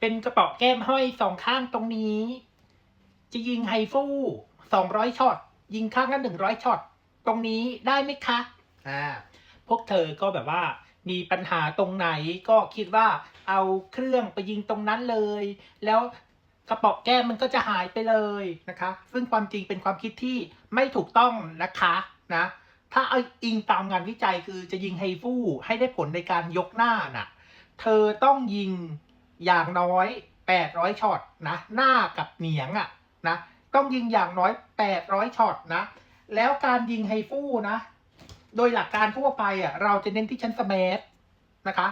เป็นกระเป๋าแก้มห้อยสองข้างตรงนี้ จะยิงไฮฟู่สองร้อยช็อต ยิงข้างละหนึ่งร้อยช็อต ตรงนี้ได้ไหมคะ อ่า พวกเธอก็แบบว่ามีปัญหาตรงไหนก็คิดว่าเอาเครื่องไปยิงตรงนั้นเลย แล้วกระเป๋าแก้มมันก็จะหายไปเลยนะคะ ซึ่งความจริงเป็นความคิดที่ไม่ถูกต้องนะคะนะ ถ้าเอาอิงตามงานวิจัยคือจะยิงไฮฟู่ให้ได้ผลในการยกหน้าน่ะ เธอต้องยิง อย่างน้อย 800ช็อตนะหน้ากับเหนียงอะนะต้องยิงอย่างน้อย 800ช็อตนะแล้วการยิงไฮฟู่นะ โดยหลักการทั่วไปอะเราจะเน้นที่ชั้นสแมันะคะ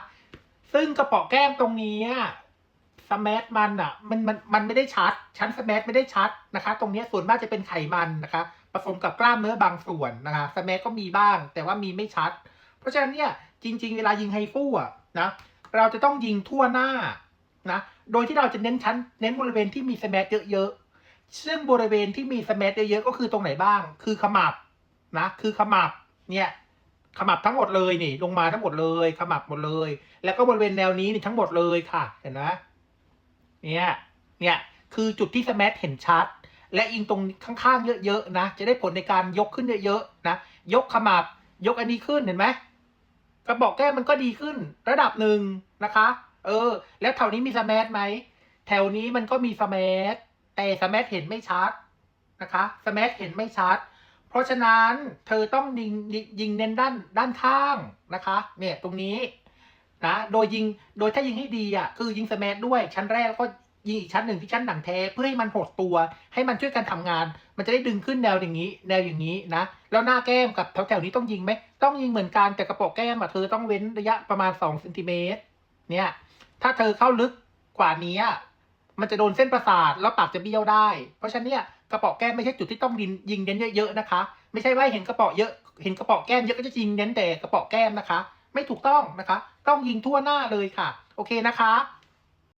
ซึ่งกระป๋าแก้มตรงนี้สแมัมันอะมันมันมันไม่ได้ชัด ชั้นสแมัไม่ได้ชัดนะคะ ตรงนี้ส่วนมากจะเป็นไขมันนะคะผสมกับกล้ามเนื้อบางส่วนนะคะสแมัก็มีบ้าง แต่ว่ามีไม่ชัด เพราะฉะนั้นเนี่ยจริง ๆ เวลายิงไฮฟู่อะนะเราจะต้องยิงทั่วหน้า นะ โดยที่เราจะเน้นชั้น เน้นบริเวณที่มีสแมัเยอะๆ ซึ่งบริเวณที่มีสแมัเยอะๆ ก็คือตรงไหนบ้าง คือขมับนะ คือขมับ เนี่ยขมับทั้งหมดเลยนี่ ลงมาทั้งหมดเลยขมับหมดเลย แล้วก็บริเวณแนวนี้นี่ทั้งหมดเลยค่ะ เห็นไหมเนี่ย เนี่ย คือจุดที่สแมัเห็นชัด และยิงตรงข้างๆเยอะๆนะ จะได้ผลในการยกขึ้นเยอะๆนะ ยกขมับ ยกอันนี้ขึ้นเห็นไหมกระบอกแก้มมันก็ดีขึ้นระดับหนึ่งนะคะ เออ แล้วแถวนี้มีสแมัไหม แถวนี้มันก็มีสแมัแต่สแมัเห็นไม่ชัดนะคะสแมัเห็นไม่ชัด เพราะฉะนั้นเธอต้องยิงยิงเน้นด้านด้านข้างนะคะ เนี่ยตรงนี้นะโดยยิงโดยถ้ายิงให้ดีอะคือยิงสแมัด้วยชั้นแรกแล้วก็ยิงอีกชั้นหนึ่งที่ชั้นหนังแท้เพื่อให้มันหดตัว ให้มันช่วยกันทำงาน มันจะได้ดึงขึ้นแนวอย่างนี้ แนวอย่างนี้นะ แล้วหน้าแก้มกับแถวแถวๆนี้ต้องยิงไหมต้องยิงเหมือนกันแต่กระโปรงแก้มอะเธอต้องเว้นระยะประมาณ2เซนติเมตร เนี่ย ถ้าเธอเข้าลึกกว่านี้ มันจะโดนเส้นประสาทแล้วปากจะเบี้ยวได้ เพราะฉะนั้นเนี่ยกระเป๋าแก้มไม่ใช่จุดที่ต้องยิงยิงเน้นเยอะๆนะคะ ไม่ใช่ว่าเห็นกระเป๋าเยอะเห็นกระเป๋าแก้มเยอะก็จะยิงเน้นแต่กระเป๋าแก้มนะคะ ไม่ถูกต้องนะคะ ต้องยิงทั่วหน้าเลยค่ะ โอเคนะคะ